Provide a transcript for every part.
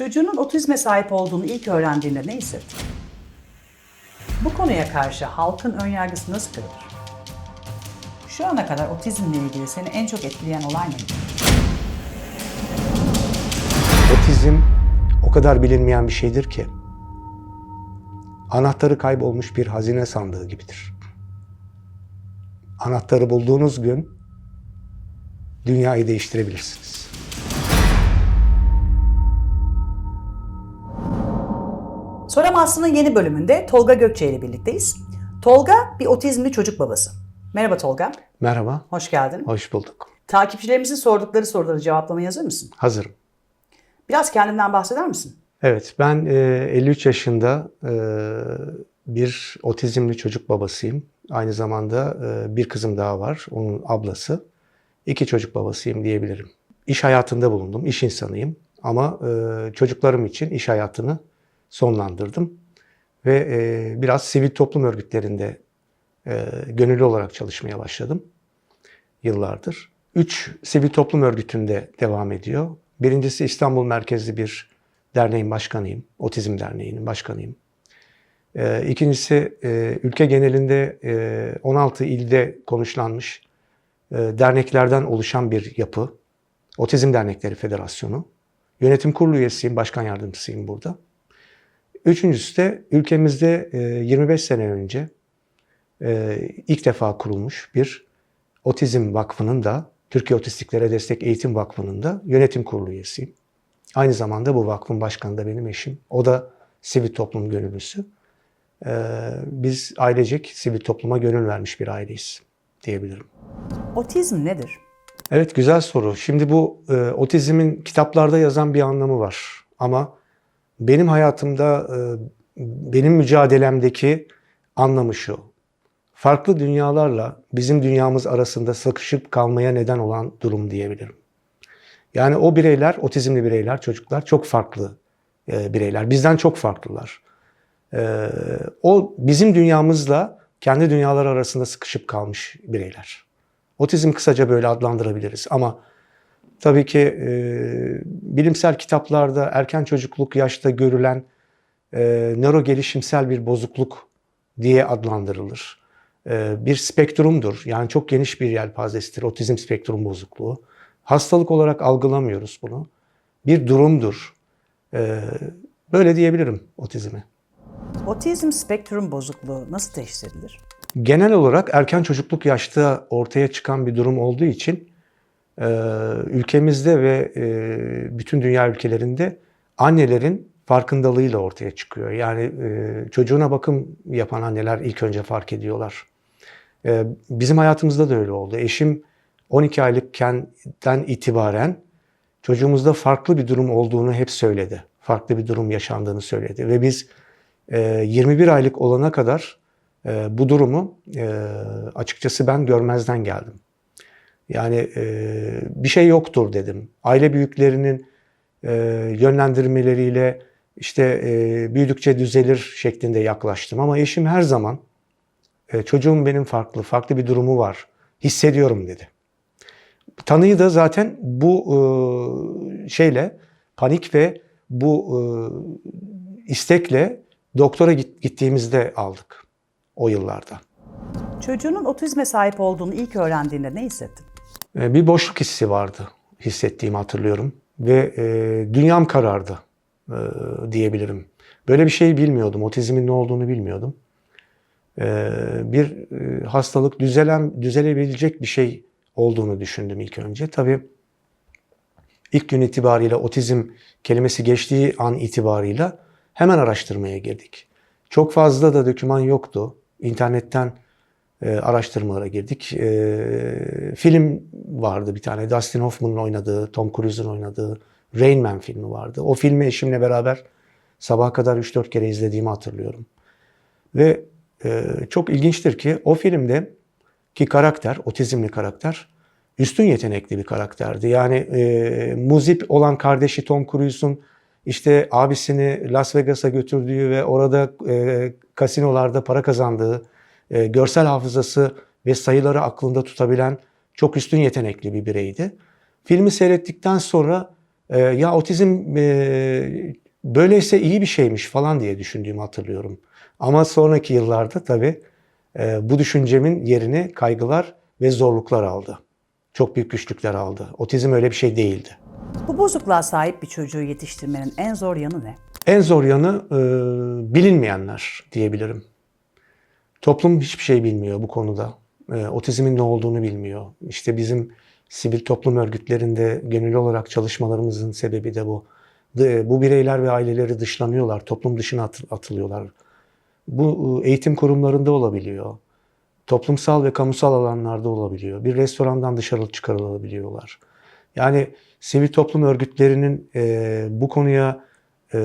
Çocuğunun otizme sahip olduğunu ilk öğrendiğinde ne hissettin? Bu konuya karşı halkın önyargısı nasıl kırılır? Şu ana kadar otizmle ilgili seni en çok etkileyen olay neydi? Otizm o kadar bilinmeyen bir şeydir ki anahtarı kaybolmuş bir hazine sandığı gibidir. Anahtarı bulduğunuz gün dünyayı değiştirebilirsiniz. Soramazsın'ın yeni bölümünde Tolga Gökçe ile birlikteyiz. Tolga bir otizmli çocuk babası. Merhaba Tolga, Merhaba, hoş geldin. hoş bulduk. Takipçilerimizin sordukları soruları cevaplamaya hazır mısın? Hazırım. Biraz kendinden bahseder misin? Evet, ben e, 53 yaşında e, bir otizmli çocuk babasıyım. Aynı zamanda e, bir kızım daha var, onun ablası. İki çocuk babasıyım diyebilirim. İş hayatında bulundum, iş insanıyım. Ama e, çocuklarım için iş hayatını sonlandırdım. Ve e, biraz sivil toplum örgütlerinde e, gönüllü olarak çalışmaya başladım yıllardır. Üç sivil toplum örgütünde devam ediyor. Birincisi İstanbul merkezli bir derneğin başkanıyım. Otizm Derneği'nin başkanıyım. Ee, ikincisi e, ülke genelinde e, 16 ilde konuşlanmış e, derneklerden oluşan bir yapı. Otizm Dernekleri Federasyonu. Yönetim kurulu üyesiyim, başkan yardımcısıyım burada. Üçüncüsü de ülkemizde e, 25 sene önce e, ilk defa kurulmuş bir Otizm Vakfı'nın da Türkiye Otistiklere Destek Eğitim Vakfı'nın da yönetim kurulu üyesiyim. Aynı zamanda bu vakfın başkanı da benim eşim. O da sivil toplum gönüllüsü. Ee, biz ailecek sivil topluma gönül vermiş bir aileyiz diyebilirim. Otizm nedir? Evet güzel soru. Şimdi bu e, otizmin kitaplarda yazan bir anlamı var. Ama benim hayatımda, e, benim mücadelemdeki anlamı şu. Farklı dünyalarla bizim dünyamız arasında sıkışıp kalmaya neden olan durum diyebilirim. Yani o bireyler, otizmli bireyler, çocuklar çok farklı e, bireyler. Bizden çok farklılar. E, o bizim dünyamızla kendi dünyalar arasında sıkışıp kalmış bireyler. Otizm kısaca böyle adlandırabiliriz ama tabii ki e, bilimsel kitaplarda erken çocukluk yaşta görülen e, nöro gelişimsel bir bozukluk diye adlandırılır. E, bir spektrumdur. Yani çok geniş bir yelpazesidir otizm spektrum bozukluğu. Hastalık olarak algılamıyoruz bunu. Bir durumdur. E, böyle diyebilirim otizmi. Otizm spektrum bozukluğu nasıl teşhis edilir? genel olarak erken çocukluk yaşta ortaya çıkan bir durum olduğu için ülkemizde ve e, bütün dünya ülkelerinde annelerin farkındalığıyla ortaya çıkıyor. Yani e, çocuğuna bakım yapan anneler ilk önce fark ediyorlar. E, bizim hayatımızda da öyle oldu. Eşim 12 aylıkken itibaren çocuğumuzda farklı bir durum olduğunu hep söyledi. Farklı bir durum yaşandığını söyledi ve biz e, 21 aylık olana kadar e, bu durumu e, açıkçası ben görmezden geldim. Yani e, bir şey yoktur dedim. Aile büyüklerinin e, yönlendirmeleriyle işte e, büyüdükçe düzelir şeklinde yaklaştım. Ama eşim her zaman e, çocuğum benim farklı, farklı bir durumu var. Hissediyorum dedi. Tanıyı da zaten bu e, şeyle panik ve bu e, istekle doktora git, gittiğimizde aldık o yıllarda. Çocuğunun otizme sahip olduğunu ilk öğrendiğinde ne hissettin? E, Bir boşluk hissi vardı hissettiğimi hatırlıyorum ve e, dünyam karardı e, diyebilirim. Böyle bir şey bilmiyordum, otizmin ne olduğunu bilmiyordum. E, bir e, hastalık düzelen düzelebilecek bir şey olduğunu düşündüm ilk önce. Tabii ilk gün itibariyle otizm kelimesi geçtiği an itibarıyla hemen araştırmaya girdik. Çok fazla da doküman yoktu. İnternetten e, araştırmalara girdik. E, film vardı bir tane. Dustin Hoffman'ın oynadığı, Tom Cruise'un oynadığı Rain Man filmi vardı. O filmi eşimle beraber sabaha kadar 3-4 kere izlediğimi hatırlıyorum. Ve e, çok ilginçtir ki o filmde ki karakter, otizmli karakter üstün yetenekli bir karakterdi. Yani e, muzip olan kardeşi Tom Cruise'un işte abisini Las Vegas'a götürdüğü ve orada e, kasinolarda para kazandığı, e, görsel hafızası ve sayıları aklında tutabilen çok üstün yetenekli bir bireydi. Filmi seyrettikten sonra e, ya otizm e, böyleyse iyi bir şeymiş falan diye düşündüğümü hatırlıyorum. Ama sonraki yıllarda tabii e, bu düşüncemin yerini kaygılar ve zorluklar aldı. Çok büyük güçlükler aldı. Otizm öyle bir şey değildi. Bu bozukluğa sahip bir çocuğu yetiştirmenin en zor yanı ne? En zor yanı e, bilinmeyenler diyebilirim. Toplum hiçbir şey bilmiyor bu konuda. E, otizmin ne olduğunu bilmiyor. İşte bizim sivil toplum örgütlerinde gönüllü olarak çalışmalarımızın sebebi de bu. De- Bu bireyler ve aileleri dışlanıyorlar, toplum dışına at- atılıyorlar. Bu e, eğitim kurumlarında olabiliyor. Toplumsal ve kamusal alanlarda olabiliyor. Bir restorandan dışarı çıkarılabiliyorlar. Yani sivil toplum örgütlerinin e, bu konuya e,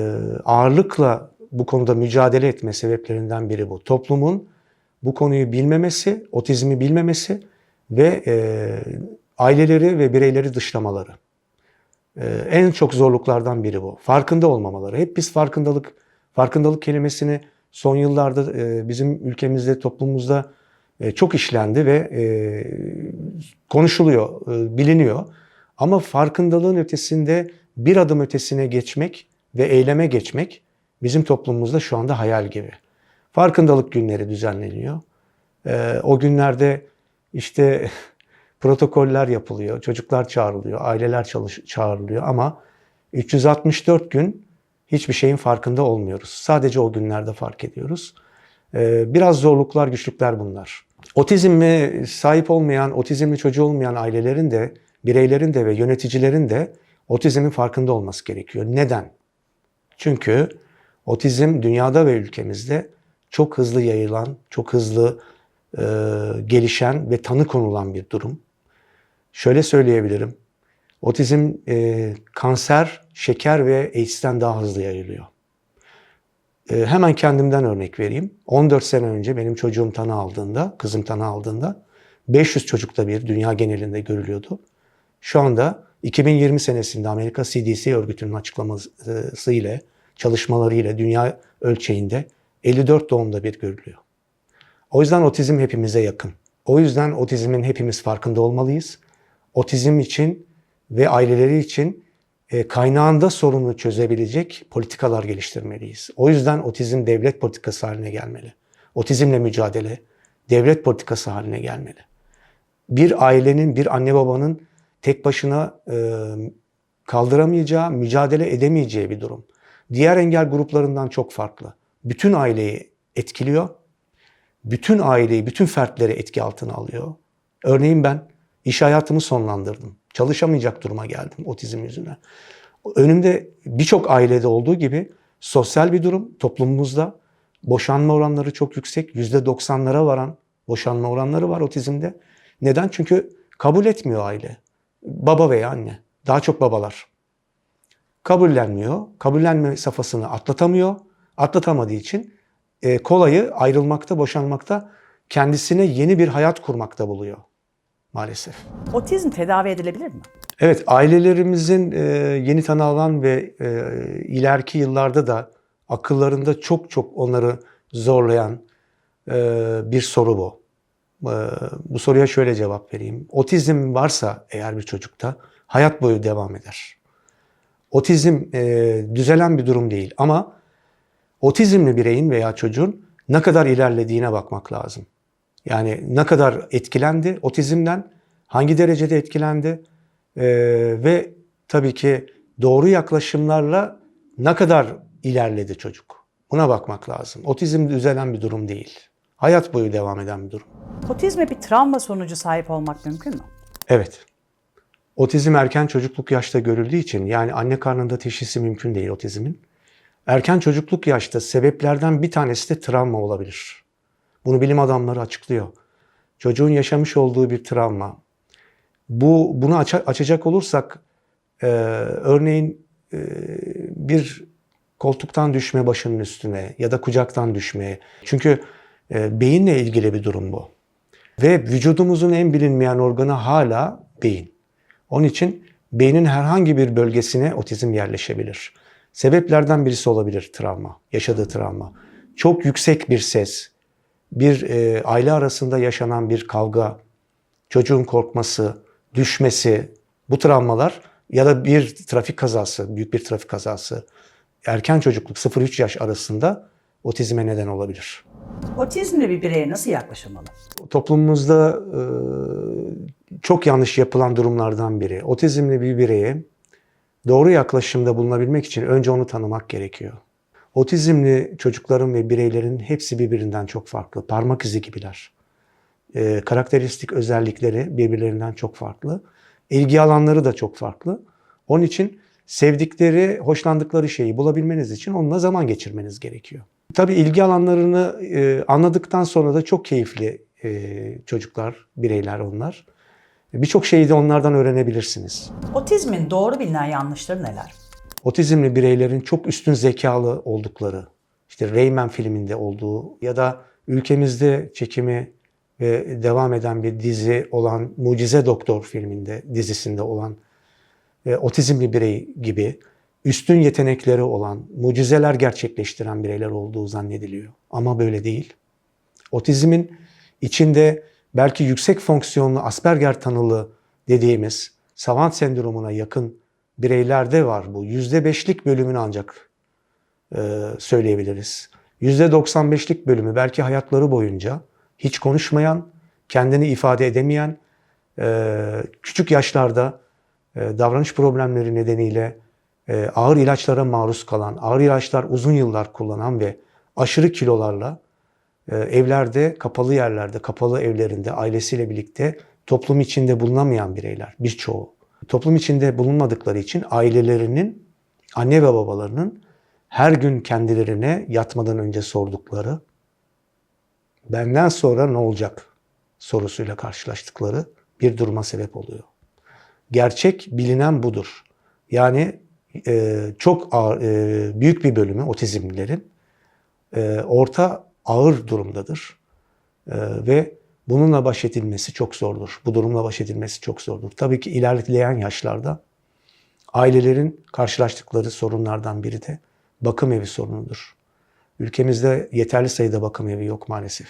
ağırlıkla bu konuda mücadele etme sebeplerinden biri bu. Toplumun bu konuyu bilmemesi, otizmi bilmemesi ve e, aileleri ve bireyleri dışlamaları. E, en çok zorluklardan biri bu. Farkında olmamaları. Hep biz farkındalık, farkındalık kelimesini son yıllarda e, bizim ülkemizde, toplumumuzda e, çok işlendi ve e, konuşuluyor, e, biliniyor. Ama farkındalığın ötesinde bir adım ötesine geçmek ve eyleme geçmek bizim toplumumuzda şu anda hayal gibi. Farkındalık günleri düzenleniyor. Ee, o günlerde işte protokoller yapılıyor, çocuklar çağrılıyor, aileler çalış çağrılıyor ama 364 gün hiçbir şeyin farkında olmuyoruz. Sadece o günlerde fark ediyoruz. Ee, biraz zorluklar, güçlükler bunlar. Otizme sahip olmayan, otizmli çocuğu olmayan ailelerin de, bireylerin de ve yöneticilerin de otizmin farkında olması gerekiyor. Neden? Çünkü otizm dünyada ve ülkemizde çok hızlı yayılan, çok hızlı e, gelişen ve tanı konulan bir durum. Şöyle söyleyebilirim. Otizm e, kanser, şeker ve AIDS'ten daha hızlı yayılıyor. E, hemen kendimden örnek vereyim. 14 sene önce benim çocuğum tanı aldığında, kızım tanı aldığında 500 çocukta bir dünya genelinde görülüyordu. Şu anda 2020 senesinde Amerika CDC örgütünün açıklaması ile çalışmaları ile dünya ölçeğinde 54 doğumda bir görülüyor. O yüzden otizm hepimize yakın. O yüzden otizmin hepimiz farkında olmalıyız. Otizm için ve aileleri için e, kaynağında sorunu çözebilecek politikalar geliştirmeliyiz. O yüzden otizm devlet politikası haline gelmeli. Otizmle mücadele devlet politikası haline gelmeli. Bir ailenin, bir anne babanın tek başına e, kaldıramayacağı, mücadele edemeyeceği bir durum. Diğer engel gruplarından çok farklı. Bütün aileyi etkiliyor. Bütün aileyi, bütün fertleri etki altına alıyor. Örneğin ben iş hayatımı sonlandırdım. Çalışamayacak duruma geldim otizm yüzünden. Önümde birçok ailede olduğu gibi sosyal bir durum toplumumuzda. Boşanma oranları çok yüksek. %90'lara varan boşanma oranları var otizmde. Neden? Çünkü kabul etmiyor aile. Baba veya anne. Daha çok babalar. Kabullenmiyor. Kabullenme safhasını atlatamıyor. Atlatamadığı için e, kolayı ayrılmakta, boşanmakta, kendisine yeni bir hayat kurmakta buluyor maalesef. Otizm tedavi edilebilir mi? Evet, ailelerimizin e, yeni tanı alan ve e, ileriki yıllarda da akıllarında çok çok onları zorlayan e, bir soru bu. E, bu soruya şöyle cevap vereyim. Otizm varsa eğer bir çocukta hayat boyu devam eder. Otizm e, düzelen bir durum değil ama otizmli bireyin veya çocuğun ne kadar ilerlediğine bakmak lazım. Yani ne kadar etkilendi otizmden, hangi derecede etkilendi ee, ve tabii ki doğru yaklaşımlarla ne kadar ilerledi çocuk. Buna bakmak lazım. Otizm düzelen bir durum değil. Hayat boyu devam eden bir durum. Otizme bir travma sonucu sahip olmak mümkün mü? Evet. Otizm erken çocukluk yaşta görüldüğü için yani anne karnında teşhisi mümkün değil otizmin. Erken çocukluk yaşta sebeplerden bir tanesi de travma olabilir. Bunu bilim adamları açıklıyor. Çocuğun yaşamış olduğu bir travma. Bu bunu aç- açacak olursak e, örneğin e, bir koltuktan düşme başının üstüne ya da kucaktan düşme. Çünkü e, beyinle ilgili bir durum bu. Ve vücudumuzun en bilinmeyen organı hala beyin. Onun için beynin herhangi bir bölgesine otizm yerleşebilir. Sebeplerden birisi olabilir travma, yaşadığı travma. Çok yüksek bir ses, bir e, aile arasında yaşanan bir kavga, çocuğun korkması, düşmesi, bu travmalar ya da bir trafik kazası, büyük bir trafik kazası, erken çocukluk 0-3 yaş arasında otizme neden olabilir. Otizmli bir bireye nasıl yaklaşılmalı? Toplumumuzda e, çok yanlış yapılan durumlardan biri. Otizmli bir bireye doğru yaklaşımda bulunabilmek için önce onu tanımak gerekiyor. Otizmli çocukların ve bireylerin hepsi birbirinden çok farklı. Parmak izi gibiler. E, karakteristik özellikleri birbirlerinden çok farklı. İlgi alanları da çok farklı. Onun için sevdikleri, hoşlandıkları şeyi bulabilmeniz için onunla zaman geçirmeniz gerekiyor. Tabii ilgi alanlarını e, anladıktan sonra da çok keyifli e, çocuklar, bireyler onlar. Birçok şeyi de onlardan öğrenebilirsiniz. Otizmin doğru bilinen yanlışları neler? Otizmli bireylerin çok üstün zekalı oldukları, işte Rayman filminde olduğu ya da ülkemizde çekimi ve devam eden bir dizi olan Mucize Doktor filminde, dizisinde olan e, otizmli birey gibi üstün yetenekleri olan, mucizeler gerçekleştiren bireyler olduğu zannediliyor. Ama böyle değil. Otizmin içinde belki yüksek fonksiyonlu Asperger tanılı dediğimiz savant sendromuna yakın bireylerde var bu. %5'lik bölümünü ancak e, söyleyebiliriz. %95'lik bölümü belki hayatları boyunca hiç konuşmayan, kendini ifade edemeyen, e, küçük yaşlarda e, davranış problemleri nedeniyle e, ağır ilaçlara maruz kalan, ağır ilaçlar uzun yıllar kullanan ve aşırı kilolarla evlerde, kapalı yerlerde, kapalı evlerinde ailesiyle birlikte toplum içinde bulunamayan bireyler birçoğu. Toplum içinde bulunmadıkları için ailelerinin, anne ve babalarının her gün kendilerine yatmadan önce sordukları, benden sonra ne olacak sorusuyla karşılaştıkları bir duruma sebep oluyor. Gerçek bilinen budur. Yani e, çok ağır, e, büyük bir bölümü otizmlilerin e, orta ağır durumdadır. E, ve bununla baş edilmesi çok zordur. Bu durumla baş edilmesi çok zordur. Tabii ki ilerleyen yaşlarda ailelerin karşılaştıkları sorunlardan biri de bakım evi sorunudur. Ülkemizde yeterli sayıda bakım evi yok maalesef.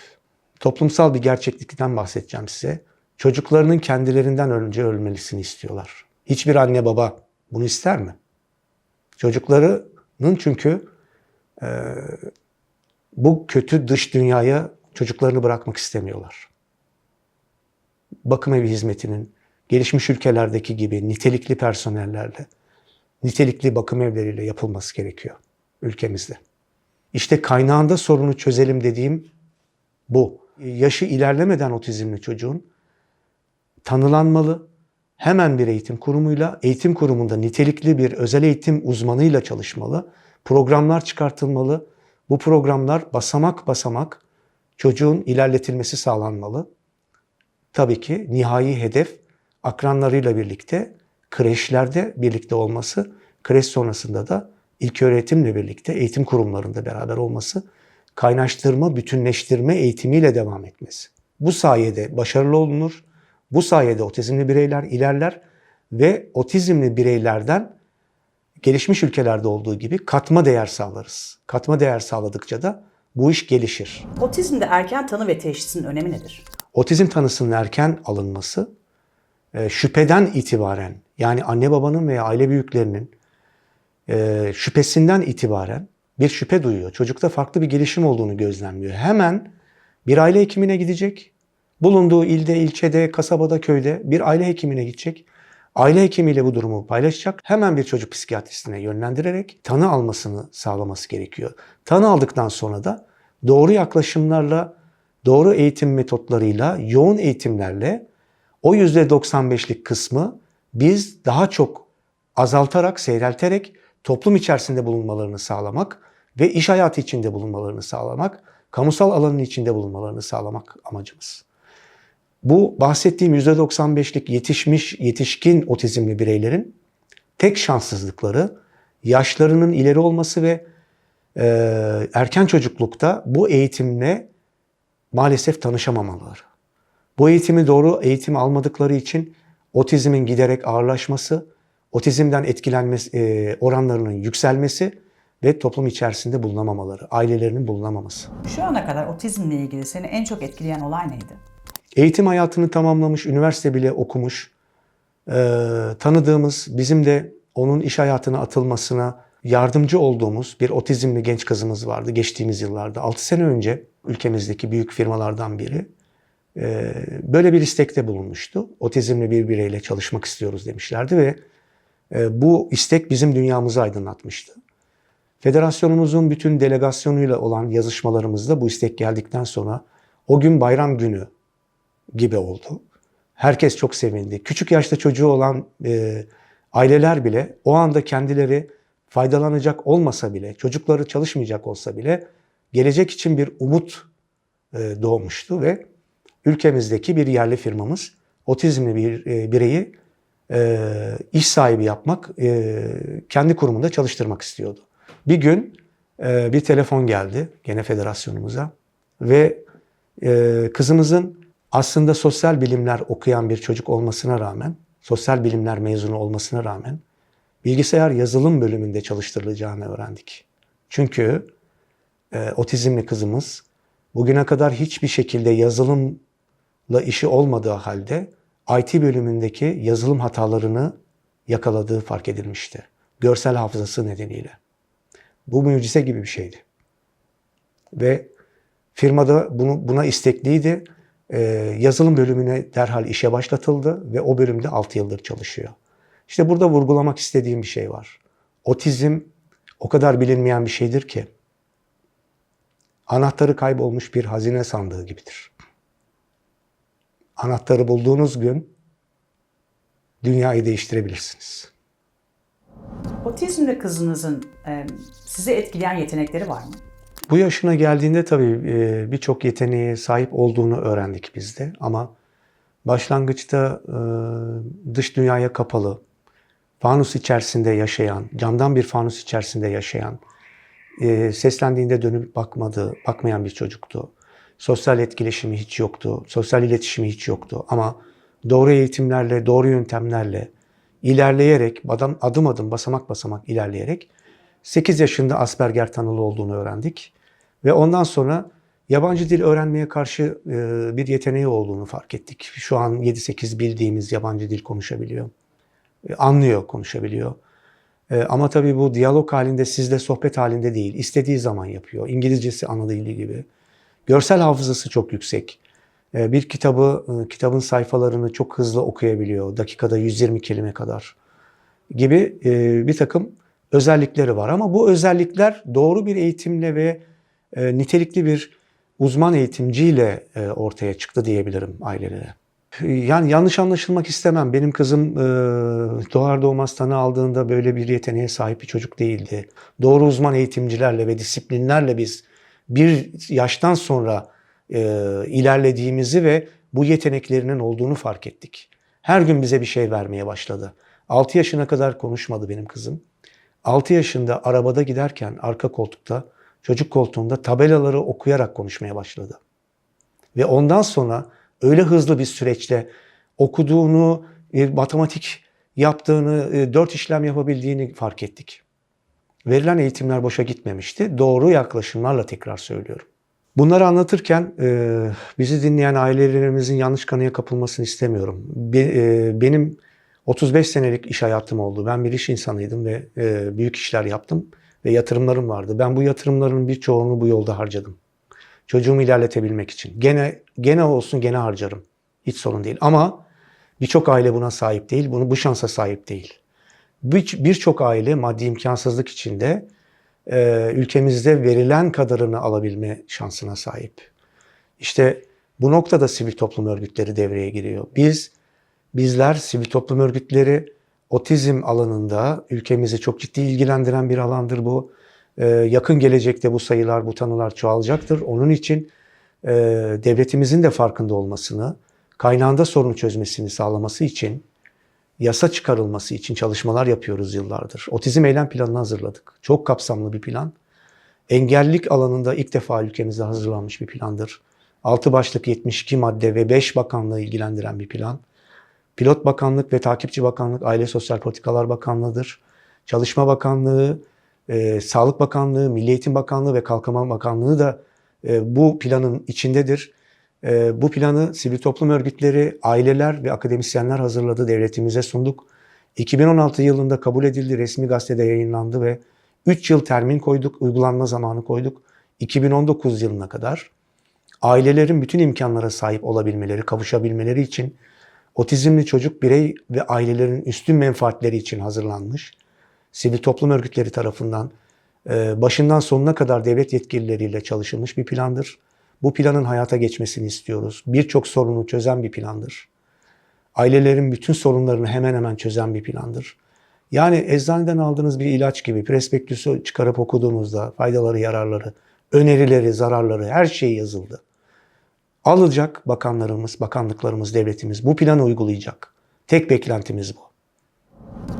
Toplumsal bir gerçeklikten bahsedeceğim size. Çocuklarının kendilerinden önce ölmelisini istiyorlar. Hiçbir anne baba bunu ister mi? Çocuklarının çünkü e, bu kötü dış dünyaya çocuklarını bırakmak istemiyorlar. Bakım evi hizmetinin gelişmiş ülkelerdeki gibi nitelikli personellerle, nitelikli bakım evleriyle yapılması gerekiyor ülkemizde. İşte kaynağında sorunu çözelim dediğim bu. Yaşı ilerlemeden otizmli çocuğun tanılanmalı, hemen bir eğitim kurumuyla, eğitim kurumunda nitelikli bir özel eğitim uzmanıyla çalışmalı, programlar çıkartılmalı. Bu programlar basamak basamak çocuğun ilerletilmesi sağlanmalı. Tabii ki nihai hedef akranlarıyla birlikte kreşlerde birlikte olması, kreş sonrasında da ilk öğretimle birlikte eğitim kurumlarında beraber olması, kaynaştırma, bütünleştirme eğitimiyle devam etmesi. Bu sayede başarılı olunur. Bu sayede otizmli bireyler ilerler ve otizmli bireylerden gelişmiş ülkelerde olduğu gibi katma değer sağlarız. Katma değer sağladıkça da bu iş gelişir. Otizmde erken tanı ve teşhisin önemi nedir? Otizm tanısının erken alınması e, şüpheden itibaren yani anne babanın veya aile büyüklerinin e, şüphesinden itibaren bir şüphe duyuyor. Çocukta farklı bir gelişim olduğunu gözlemliyor. Hemen bir aile hekimine gidecek. Bulunduğu ilde, ilçede, kasabada, köyde bir aile hekimine gidecek. Aile hekimiyle bu durumu paylaşacak. Hemen bir çocuk psikiyatristine yönlendirerek tanı almasını sağlaması gerekiyor. Tanı aldıktan sonra da doğru yaklaşımlarla, doğru eğitim metotlarıyla, yoğun eğitimlerle o %95'lik kısmı biz daha çok azaltarak, seyrelterek toplum içerisinde bulunmalarını sağlamak ve iş hayatı içinde bulunmalarını sağlamak, kamusal alanın içinde bulunmalarını sağlamak amacımız. Bu bahsettiğim %95'lik yetişmiş, yetişkin otizmli bireylerin tek şanssızlıkları yaşlarının ileri olması ve e, erken çocuklukta bu eğitimle maalesef tanışamamaları. Bu eğitimi doğru eğitim almadıkları için otizmin giderek ağırlaşması, otizmden etkilenmesi e, oranlarının yükselmesi ve toplum içerisinde bulunamamaları, ailelerinin bulunamaması. Şu ana kadar otizmle ilgili seni en çok etkileyen olay neydi? Eğitim hayatını tamamlamış, üniversite bile okumuş Ee, tanıdığımız, bizim de onun iş hayatına atılmasına yardımcı olduğumuz bir otizmli genç kızımız vardı geçtiğimiz yıllarda. 6 sene önce ülkemizdeki büyük firmalardan biri e, böyle bir istekte bulunmuştu. Otizmli bir bireyle çalışmak istiyoruz demişlerdi ve e, bu istek bizim dünyamızı aydınlatmıştı. Federasyonumuzun bütün delegasyonuyla olan yazışmalarımızda bu istek geldikten sonra o gün bayram günü gibi oldu. Herkes çok sevindi. Küçük yaşta çocuğu olan e, aileler bile o anda kendileri faydalanacak olmasa bile, çocukları çalışmayacak olsa bile gelecek için bir umut e, doğmuştu ve ülkemizdeki bir yerli firmamız otizmli bir e, bireyi e, iş sahibi yapmak, e, kendi kurumunda çalıştırmak istiyordu. Bir gün e, bir telefon geldi gene federasyonumuza ve e, kızımızın aslında sosyal bilimler okuyan bir çocuk olmasına rağmen, sosyal bilimler mezunu olmasına rağmen bilgisayar yazılım bölümünde çalıştırılacağını öğrendik. Çünkü e, otizmli kızımız bugüne kadar hiçbir şekilde yazılımla işi olmadığı halde IT bölümündeki yazılım hatalarını yakaladığı fark edilmişti. Görsel hafızası nedeniyle. Bu mucize gibi bir şeydi. Ve firmada bunu, buna istekliydi. Ee, yazılım bölümüne derhal işe başlatıldı ve o bölümde 6 yıldır çalışıyor. İşte burada vurgulamak istediğim bir şey var. Otizm o kadar bilinmeyen bir şeydir ki anahtarı kaybolmuş bir hazine sandığı gibidir. Anahtarı bulduğunuz gün dünyayı değiştirebilirsiniz. Otizmli kızınızın e, sizi etkileyen yetenekleri var mı? Bu yaşına geldiğinde tabii e, birçok yeteneğe sahip olduğunu öğrendik biz de. Ama başlangıçta e, dış dünyaya kapalı, fanus içerisinde yaşayan, camdan bir fanus içerisinde yaşayan, e, seslendiğinde dönüp bakmadı, bakmayan bir çocuktu. Sosyal etkileşimi hiç yoktu, sosyal iletişimi hiç yoktu. Ama doğru eğitimlerle, doğru yöntemlerle ilerleyerek, adım adım, adım basamak basamak ilerleyerek 8 yaşında Asperger tanılı olduğunu öğrendik. Ve ondan sonra yabancı dil öğrenmeye karşı e, bir yeteneği olduğunu fark ettik. Şu an 7-8 bildiğimiz yabancı dil konuşabiliyor. E, Anlıyor, konuşabiliyor. E, Ama tabii bu diyalog halinde, sizle sohbet halinde değil. İstediği zaman yapıyor. İngilizcesi ana dili gibi. Görsel hafızası çok yüksek. Bir kitabı, kitabın sayfalarını çok hızlı okuyabiliyor. Dakikada 120 kelime kadar gibi bir takım özellikleri var. Ama bu özellikler doğru bir eğitimle ve e, nitelikli bir uzman eğitimciyle e, ortaya çıktı diyebilirim ailelere. Yani yanlış anlaşılmak istemem. Benim kızım e, doğar doğmaz tanı aldığında böyle bir yeteneğe sahip bir çocuk değildi. Doğru uzman eğitimcilerle ve disiplinlerle biz bir yaştan sonra e, ilerlediğimizi ve bu yeteneklerinin olduğunu fark ettik. Her gün bize bir şey vermeye başladı. 6 yaşına kadar konuşmadı benim kızım. 6 yaşında arabada giderken arka koltukta, çocuk koltuğunda tabelaları okuyarak konuşmaya başladı. Ve ondan sonra öyle hızlı bir süreçte okuduğunu, e, matematik yaptığını, e, dört işlem yapabildiğini fark ettik. Verilen eğitimler boşa gitmemişti. Doğru yaklaşımlarla tekrar söylüyorum. Bunları anlatırken e, bizi dinleyen ailelerimizin yanlış kanıya kapılmasını istemiyorum. Be- benim 35 senelik iş hayatım oldu. Ben bir iş insanıydım ve büyük işler yaptım ve yatırımlarım vardı. Ben bu yatırımların birçoğunu bu yolda harcadım. Çocuğumu ilerletebilmek için. Gene gene olsun gene harcarım. Hiç sorun değil. Ama birçok aile buna sahip değil. Bunu bu şansa sahip değil. Bir- Birçok aile maddi imkansızlık içinde e, ülkemizde verilen kadarını alabilme şansına sahip. İşte bu noktada sivil toplum örgütleri devreye giriyor. Biz bizler sivil toplum örgütleri otizm alanında ülkemizi çok ciddi ilgilendiren bir alandır bu. Ee, yakın gelecekte bu sayılar, bu tanılar çoğalacaktır. Onun için e, devletimizin de farkında olmasını, kaynağında sorunu çözmesini sağlaması için, yasa çıkarılması için çalışmalar yapıyoruz yıllardır. Otizm eylem planını hazırladık. Çok kapsamlı bir plan. Engellilik alanında ilk defa ülkemizde hazırlanmış bir plandır. 6 başlık 72 madde ve 5 bakanlığı ilgilendiren bir plan. Pilot Bakanlık ve Takipçi Bakanlık Aile Sosyal Politikalar Bakanlığı'dır. Çalışma Bakanlığı, e, Sağlık Bakanlığı, Milli Eğitim Bakanlığı ve Kalkınma Bakanlığı da e, bu planın içindedir. E, bu planı sivil toplum örgütleri, aileler ve akademisyenler hazırladı, devletimize sunduk. 2016 yılında kabul edildi, resmi gazetede yayınlandı ve 3 yıl termin koyduk, uygulanma zamanı koyduk. 2019 yılına kadar ailelerin bütün imkanlara sahip olabilmeleri, kavuşabilmeleri için otizmli çocuk birey ve ailelerin üstün menfaatleri için hazırlanmış. Sivil toplum örgütleri tarafından e, başından sonuna kadar devlet yetkilileriyle çalışılmış bir plandır. Bu planın hayata geçmesini istiyoruz. Birçok sorunu çözen bir plandır. Ailelerin bütün sorunlarını hemen hemen çözen bir plandır. Yani eczaneden aldığınız bir ilaç gibi prospektüsü çıkarıp okuduğunuzda faydaları, yararları, önerileri, zararları her şey yazıldı. Alacak bakanlarımız, bakanlıklarımız, devletimiz bu planı uygulayacak. Tek beklentimiz bu.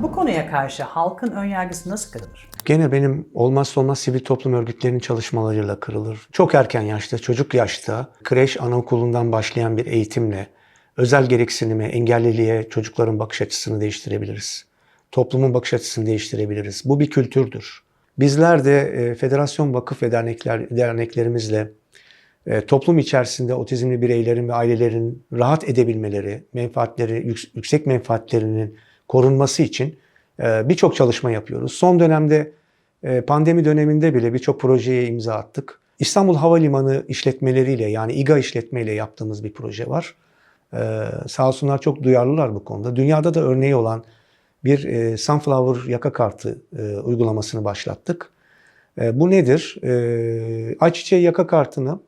Bu konuya karşı halkın önyargısı nasıl kırılır? Gene benim olmazsa olmaz sivil toplum örgütlerinin çalışmalarıyla kırılır. Çok erken yaşta, çocuk yaşta, kreş anaokulundan başlayan bir eğitimle özel gereksinime, engelliliğe çocukların bakış açısını değiştirebiliriz. Toplumun bakış açısını değiştirebiliriz. Bu bir kültürdür. Bizler de e, federasyon, vakıf ve dernekler, derneklerimizle toplum içerisinde otizmli bireylerin ve ailelerin rahat edebilmeleri, menfaatleri, yük- yüksek menfaatlerinin korunması için e, birçok çalışma yapıyoruz. Son dönemde e, pandemi döneminde bile birçok projeye imza attık. İstanbul Havalimanı işletmeleriyle yani İGA işletmeyle yaptığımız bir proje var. E, sağ olsunlar çok duyarlılar bu konuda. Dünyada da örneği olan bir e, Sunflower yaka kartı e, uygulamasını başlattık. E, bu nedir? E, ayçiçeği yaka kartını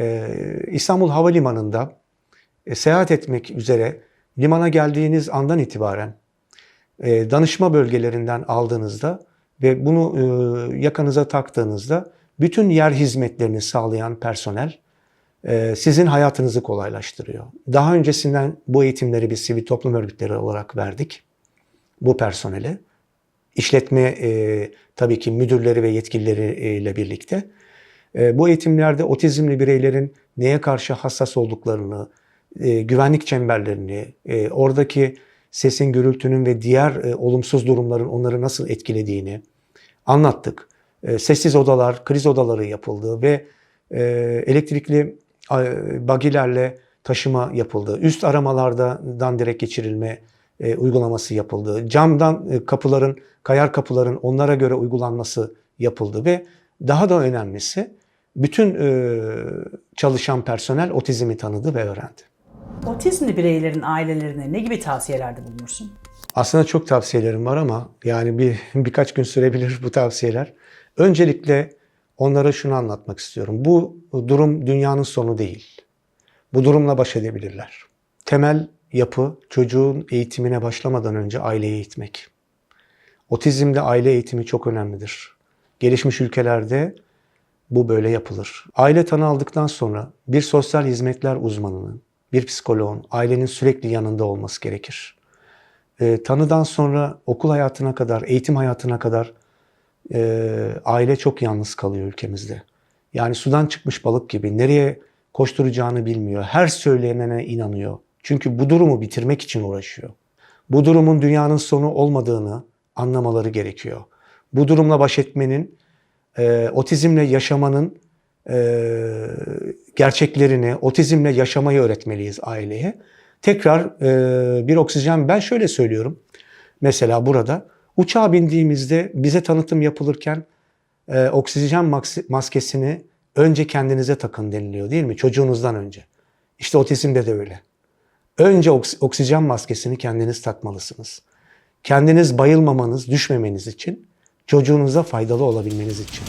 e, İstanbul Havalimanı'nda e, seyahat etmek üzere limana geldiğiniz andan itibaren e, danışma bölgelerinden aldığınızda ve bunu e, yakanıza taktığınızda bütün yer hizmetlerini sağlayan personel sizin hayatınızı kolaylaştırıyor. Daha öncesinden bu eğitimleri biz sivil toplum örgütleri olarak verdik bu personele. İşletme e, tabii ki müdürleri ve yetkilileriyle birlikte. E, bu eğitimlerde otizmli bireylerin neye karşı hassas olduklarını, e, güvenlik çemberlerini, e, oradaki sesin, gürültünün ve diğer e, olumsuz durumların onları nasıl etkilediğini anlattık. Sessiz odalar, kriz odaları yapıldı ve elektrikli bagilerle taşıma yapıldı. Üst aramalardan direkt geçirilme uygulaması yapıldı. Camdan kapıların, kayar kapıların onlara göre uygulanması yapıldı ve daha da önemlisi bütün e, çalışan personel otizmi tanıdı ve öğrendi. Otizmli bireylerin ailelerine ne gibi tavsiyelerde bulunursun? Aslında çok tavsiyelerim var ama yani bir birkaç gün sürebilir bu tavsiyeler. Öncelikle onlara şunu anlatmak istiyorum. Bu durum dünyanın sonu değil. Bu durumla baş edebilirler. Temel yapı çocuğun eğitimine başlamadan önce aileyi eğitmek. Otizmde aile eğitimi çok önemlidir. Gelişmiş ülkelerde bu böyle yapılır. Aile tanı aldıktan sonra bir sosyal hizmetler uzmanının, bir psikoloğun ailenin sürekli yanında olması gerekir. E, tanıdan sonra okul hayatına kadar, eğitim hayatına kadar e, aile çok yalnız kalıyor ülkemizde. Yani sudan çıkmış balık gibi nereye koşturacağını bilmiyor. Her söylenene inanıyor. Çünkü bu durumu bitirmek için uğraşıyor. Bu durumun dünyanın sonu olmadığını anlamaları gerekiyor. Bu durumla baş etmenin, e, otizmle yaşamanın e, gerçeklerini, otizmle yaşamayı öğretmeliyiz aileye. Tekrar e, bir oksijen, ben şöyle söylüyorum. Mesela burada uçağa bindiğimizde bize tanıtım yapılırken e, oksijen maskesini önce kendinize takın deniliyor değil mi? Çocuğunuzdan önce. İşte otizmde de öyle. Önce oks- oksijen maskesini kendiniz takmalısınız. Kendiniz bayılmamanız, düşmemeniz için, çocuğunuza faydalı olabilmeniz için.